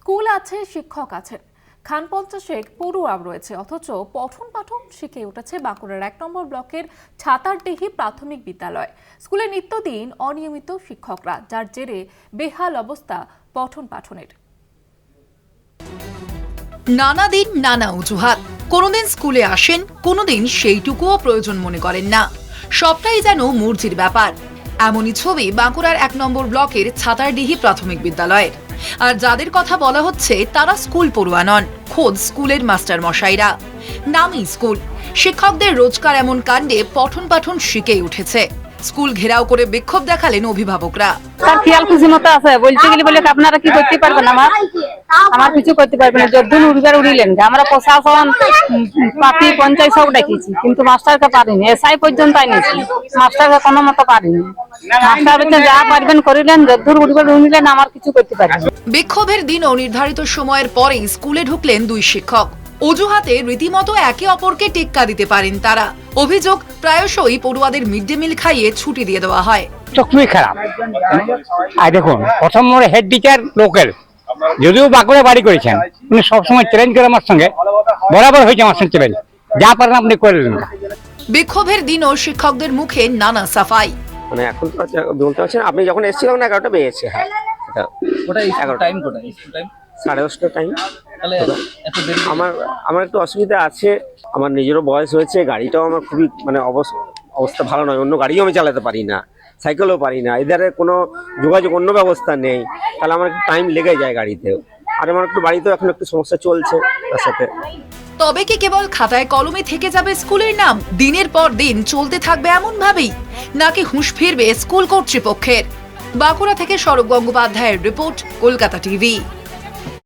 School আছে, শিক্ষক আছেন খান পঞ্চাশেক পড়ুয়া রয়েছে, অথচ পঠন পাঠন শিখে উঠেছে বাঁকুড়ার এক নম্বর ব্লকের ছাতারডিহি প্রাথমিক বিদ্যালয়। স্কুলে নিত্যদিন অনিয়মিত শিক্ষকরা, যার জেরে বেহাল অবস্থা পঠন পাঠনের। নানা দিন নানা অজুহাত। কোনোদিন স্কুলে আসেন, কোনোদিন সেইটুকুও প্রয়োজন মনে করেন না। সবটাই যেন মূর্তির ব্যাপার। এমনই ছবি বাঁকুড়ার এক নম্বর ব্লকের ছাতারডিহি প্রাথমিক বিদ্যালয়ের। আর যাদের কথা বলা হচ্ছে, তারা স্কুল পড়ুয়া নন, খোদ স্কুলের মাস্টার মশাইরা নামই স্কুল। শিক্ষকদের রোজকার এমন কাণ্ডে পঠন পাঠন শিখেই উঠেছে। স্কুল ঘেরাও করে বিক্ষোভ দেখালেন অভিভাবকরা। তার খেয়াল খুশি মতো আছে। বলতে গেলে বলে আপনারা কি করতে পারবেন আমার? আমার কিছু করতে পারবেন না। যদ্দুন উড়িবার উড়িলেন আমরা প্রশাসন পার্টি পঞ্চায়েত সব ডাকিছি কিন্তু মাস্টারকে পারিনি। এসআই পর্যন্ত আনিছি মাস্টারকে কোনো মতো পারিনি। মাস্টার যা পারবেন করিলেন যদ্দুর উড়িবার উড়িলেন আমার কিছু করতে পারবেন বিক্ষোভের দিনও নির্ধারিত সময়ের পরেই স্কুলে ঢুকলেন দুই শিক্ষক। অজুহাতে রীতিমতো একে অপরকে টেক্কা দিতে পারেন তারা। অভিযোগ প্রায়শই পড়ুয়াদের মিড ডে মিল খাইয়ে ছুটি দিয়ে দেওয়া হয়। তো খারাপ। আর দেখুন প্রথম মোড়ে হেড টিচার লোকাল যদিও বাঁকুড়া বাড়ি করেছেন উনি সবসময় চ্যালেঞ্জ করে আমার সঙ্গে। বরাবর হয়েছে আমার সঙ্গে চ্যালেঞ্জ যা পারেন আপনি করে দিন। বিক্ষোভের দিনও শিক্ষকদের মুখে নানা সাফাই। মানে এখন তো আচ্ছা বলতে পারছি না আপনি যখন এসেছিলেন তখন এগারোটা বেজেছে? হ্যাঁ। এটা ওটা এগারোটা। টাইম কোটা টাইম সাড়ে দশটা টাইম তাহলে এত দেরি আমার আমার একটু অসুবিধা আছে। আমার নিজেরও বয়স হয়েছে গাড়িটাও আমার খুবই মানে অবস- অবস্থা ভালো নয় অন্য গাড়িও আমি চালাতে পারি না। সাইকেলও পারি না। এধারে কোনো যোগাযোগ, অন্য ব্যবস্থা নেই। তাহলে আমার একটু টাইম লেগে যায় গাড়িতেও আর আমার একটু বাড়িতেও এখন একটু সমস্যা চলছে তার সাথে। তবে কি কেবল খাতায় কলমে থেকে যাবে স্কুলের নাম? দিনের পর দিন চলতে থাকবে এমন ভাবেই নাকি হুঁশ ফিরবে স্কুল কর্তৃপক্ষের? বাঁকুড়া থেকে সৌরভ গঙ্গোপাধ্যায়ের রিপোর্ট, কলকাতা টিভি।